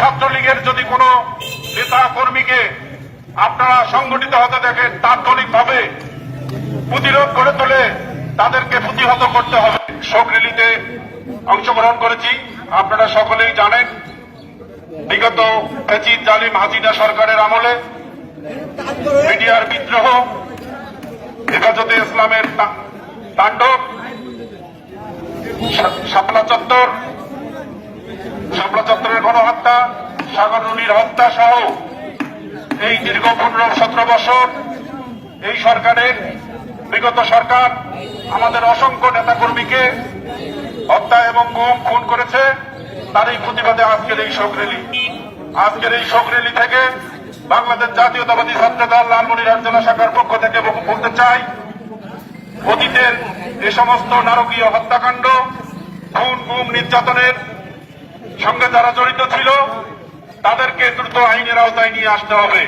ছাত্রলীগের যদি কোনো নেতা কর্মীকে আপনারা সংগঠিত হতে দেখেন, তাৎক্ষণিকভাবে প্রতিরোধ করে তোলে তাদেরকে প্রতিহত করতে হবে। শোক রিলিতে অংশগ্রহণ করেছি, আপনারা সকলেই জানেন, বিগত ফেচিদ জালিম হাসিনা সরকারের আমলে মিডিয়ার বিদ্রোহ, হেফাজতে ইসলামের তাণ্ডব শাপলা চত্বর গণহত্যা, সাগর রুনির হত্যা সহ এই দীর্ঘ পনেরো সতেরো বছর এই সরকারের, বিগত সরকার আমাদের অসংখ্য নেতাকর্মীকে হত্যা এবং গুম, খুন করেছে, তারই প্রতিবাদে আজকের এই শোক রেলি আজকের এই শোক র্যালি থেকে বাংলাদেশ জাতীয়তাবাদী ছাত্র দল লালমনিরহাট জেলা শাখার পক্ষ থেকে বলতে চাই, অতীতের এ সমস্ত নারকীয় হত্যাকাণ্ড, খুন, গুম, নির্যাতনের সঙ্গে যারা জড়িত ছিল, তাদেরকে দ্রুত আইনের আওতায় নিয়ে আসতে হবে।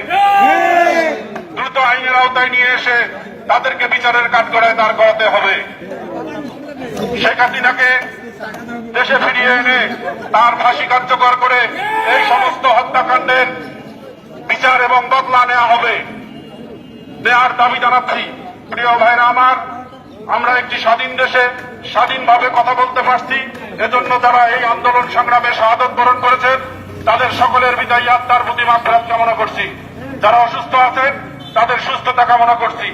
দ্রুত আইনের আওতায় নিয়ে এসে তাদেরকে বিচারের কাঠগড়ায় দাঁড় করাতে হবে। শেখ হাসিনাকে দেশে ফিরিয়ে এনে তার ফাঁসি কার্যকর করে এই সমস্ত হত্যাকাণ্ডের বিচার এবং বদলা নেওয়া হবে। দেওয়ার দাবি জানাচ্ছি, প্রিয় ভাইরা আমার, আমরা একটি স্বাধীন দেশে স্বাধীনভাবে কথা বলতে পারছি। এজন্য যারা এই আন্দোলন সংগ্রামে শাহাদত বরণ করেছেন, তাদের সকলের বিদায়ী আত্মার প্রতি মাত্রাত কামনা করছি। যারা অসুস্থ আছেন, তাদের সুস্থতা কামনা করছি।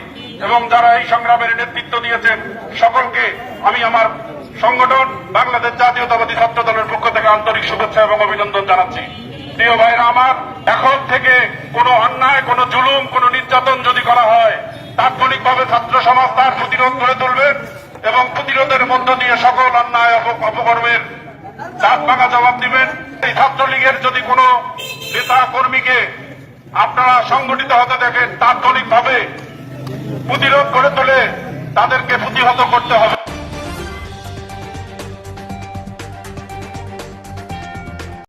এবং যারা এই সংগ্রামের নেতৃত্ব দিয়েছেন, সকলকে আমি আমার সংগঠন, বাংলাদেশ জাতীয়তাবাদী ছাত্র দলের পক্ষ থেকে আন্তরিক শুভেচ্ছা এবং অভিনন্দন জানাচ্ছি। প্রিয় ভাইরা আমার, এখন থেকে কোনো অন্যায়, কোনো জুলুম, কোনো নির্যাতন যদি করা হয়, তাৎক্ষণিকভাবে ছাত্র সমাজ তার প্রতিরোধ করে তুলবে। এবং প্রতিরোধের মধ্য দিয়ে সকল অন্যায় অপ- অপকর্মের দাঁত ভাঙা জবাব দিবেন। এই ছাত্রলীগের যদি কোনো নেতা কর্মীকে আপনারা সংগঠিত হতে দেখেন, তাৎক্ষণিকভাবে প্রতিরোধ করে তোলে, তাদেরকে প্রতিহত করতে হবে।